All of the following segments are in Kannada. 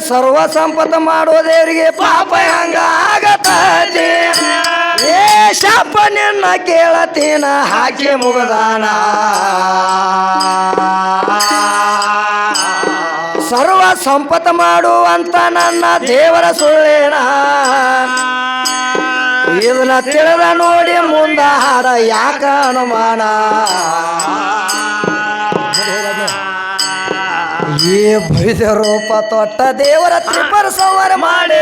ಸರ್ವ ಸಂಪತ್ತ ಮಾಡೋ ದೇವರಿಗೆ ಪಾಪ ಹಂಗ ಆಗತೈತಿ? ಏ ಶಾಪ ನಿನ್ನ ಕೇಳತೀನ, ಹಾಕಿ ಮುಗದಾನ. ಸರ್ವ ಸಂಪತ್ತ ಮಾಡುವಂತ ನನ್ನ ದೇವರ ಸುಳ್ಳೇನ? ಇದನ್ನ ತಿಳಿದ ನೋಡಿ ಮುಂದ ಹಾಡ ಯಾಕ ಅನುಮಾನ? ಈ ಬೈದ ರೂಪ ತೊಟ್ಟ ದೇವರ ತ್ರಿಪರ ಸಂಹಾರ ಮಾಡಿ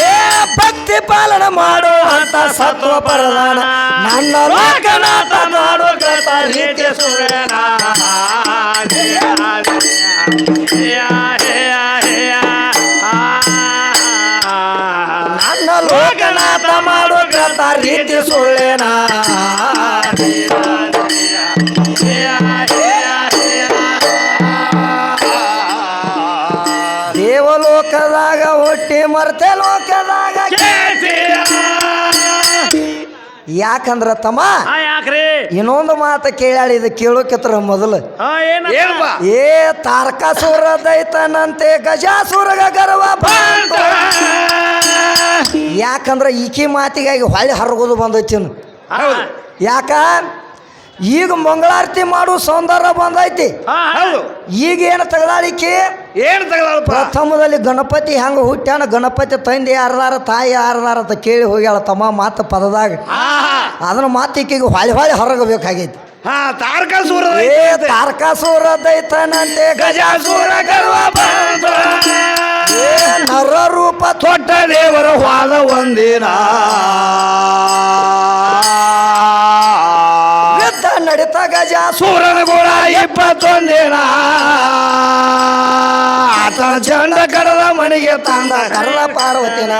ಏ ಭಕ್ತಿ ಪಾಲನ ಮಾಡೋ ಅಂತ ಸತ್ವ ಪರದಾನ. ನನ್ನ ಲೋಕನಾಥ ಮಾಡೋ ಕೃತ ರೀತಿ ಸುರೇನ. ನನ್ನ ಲೋಕನಾಥ ಮಾಡೋ ಕೃತ ರೀತಿ ಸುಳ್ಳೇನ ಮರ್ತೆ ಲೋಕದಾಗ ಯಾಕಂದ್ರ ತಮ್ಮ ಯಾಕ್ರಿ? ಇನ್ನೊಂದು ಮಾತು ಕೇಳ್ಯಾಳ ಇದು ಕೇಳೋಕಿತ್ರ ಮೊದಲು. ಹಾ ಏನ ಏನಪ್ಪ? ಏ ತಾರಕಾಸುರ ದೈತನಂತೆ ಗಜಾಸುರಗ ಗರ್ವ ಯಾಕಂದ್ರ ಈಕಿ ಮಾತಿಗಾಗಿ ಹೊಳ್ಳಿ ಹರಗೋದು ಬಂದೈತಿ. ಯಾಕ? ಈಗ ಮಂಗಳಾರತಿ ಮಾಡೋ ಸೌಂದರ್ಯ ಬಂದೈತಿ. ಹೌದು. ಈಗ ಏನು ತಗದಾಳಿಕೆ? ಏನು ತಗದಾಳ ಪ್ರಥಮದಲ್ಲಿ ಗಣಪತಿ ಹೆಂಗ ಹುಟ್ಟ್ಯಾನ? ಗಣಪತಿ ತಂದೆ ಯಾರದಾರ ತಾಯಿ ಯಾರದಾರ ಅಂತ ಕೇಳಿ ಹೋಗ್ಯಾಳ ತಮ್ಮ ಮಾತು ಪದದಾಗ. ಅದನ್ನ ಮಾತು ಈಕಿಗೆ ಹೊಳೆ ಹೊಳಿ ಹೊರಗಬೇಕಾಗೈತಿ. ತಾರಕಾಸುರ ತಾರಕಾಸುರ ದೈತನಂತೆ ಗಜಾಸುರ ನರ ರೂಪ ತೊಟ್ಟ ದೇವರ ವಾದ ಒಂದಿನ. ಗಜಾಸುರ ಸೂರನ ಗುಣ ಇಪ್ಪತ್ತೊಂದಿನ. ಆತನ ಚಂಡ ಕಡದ ಮನೆಗೆ ತಂದ ಕರ್ಣ ಪಾರ್ವತಿನ.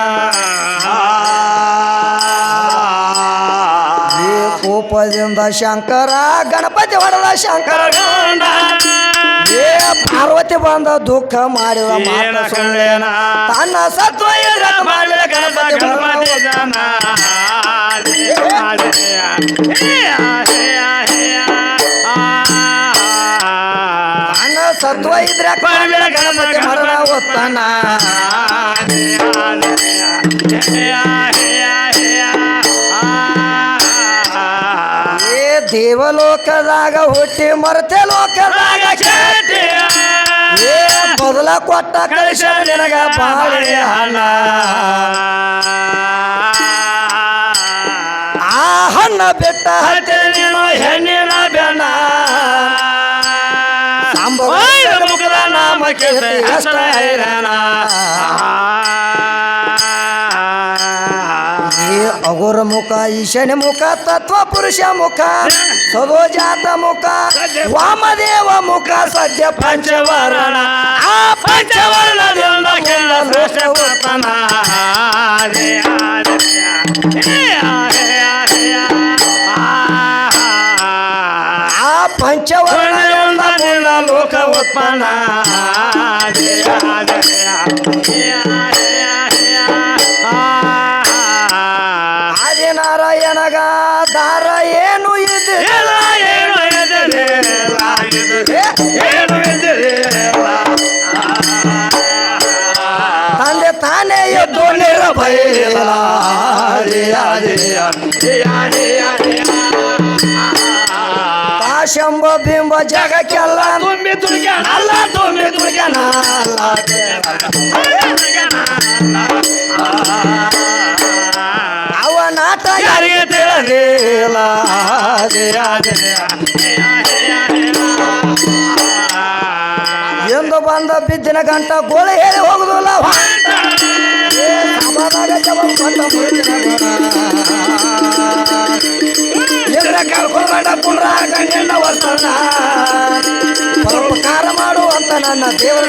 ಕೋಪದಿಂದ ಶಂಕರ ಗಣಪತಿ ಹೊಡೆದ ಶಂಕರ ಗಂಡ. ಏ ಪಾರ್ವತಿ ಬಂದ ದುಃಖ ಮಾಡಿದ ಮಾತ ಸುಳ್ಳೇನ. ತನ್ನ ಸತ್ವ ಮಾಡಿದ ಗಣಪತಿ ಗಣಪತಿ ಮರಣ ಒತ್ತನ ಏ ದೇವಲೋಕದಾಗ ಹುಟ್ಟಿ ಮರತೆ ಲೋಕದಾಗ. ಏ ಮೊದಲ ಕೊಟ್ಟ ಕಳಿಸ ನಿನಗ ಬಾಳೆ ಹಣ ಆ ಹಣ್ಣ ಬೆಟ್ಟ ಹತ್ತಿರ ನೀನು ಹೆಣ್ಣಿನ ಮುಖದ ನಾಮ ಕೇಳಿ ಅಷ್ಟ ಹೈರಾಣ ಅಗುರ ಮುಖ ಈಶನ ಮುಖ, ತತ್ವ ಪುರುಷ ಮುಖ ಮುಖ, ವಾಮದೇವ ಮುಖ, ಸದ್ಯ ಪಂಚವರ್ಣ. ಆ ಪಂಚವರ್ಣದಿಂದ ಶ್ರೇಷ್ಠ ಪಂಚವರ್ಣದಿಂದ ಮೂಲ ಲೋಕ ಉತ್ಪನ್ನ. ಆದಿನಾರಾಯಣಗ ದಾರ ಏನು ಇದು? ತಂದೆ ತಾನೇ ಎದ್ದು ನಿರಭಯ. ಶಂಭ ಬಿಂಬ ಜಗಕ್ಕೆಲ್ಲ. ತುಂಬಿ ಅಲ್ಲ ತುಂಬಿ ದುರ್ಗನ ಅವ ನಾಟ ಯಾರಿಗೆ ತಿಳಿದಿಲ್ಲ. ಎಂದು ಬಂದ ಬಿದ್ದಿನ ಗಂಟ ಗೋಳೆ ಹೇಳಿ ಹೋಗುದಿಲ್ಲ ಏ ವರ್ತನ ಪರೋಪಕಾರ ಮಾಡುವಂತ ನನ್ನ ದೇವರ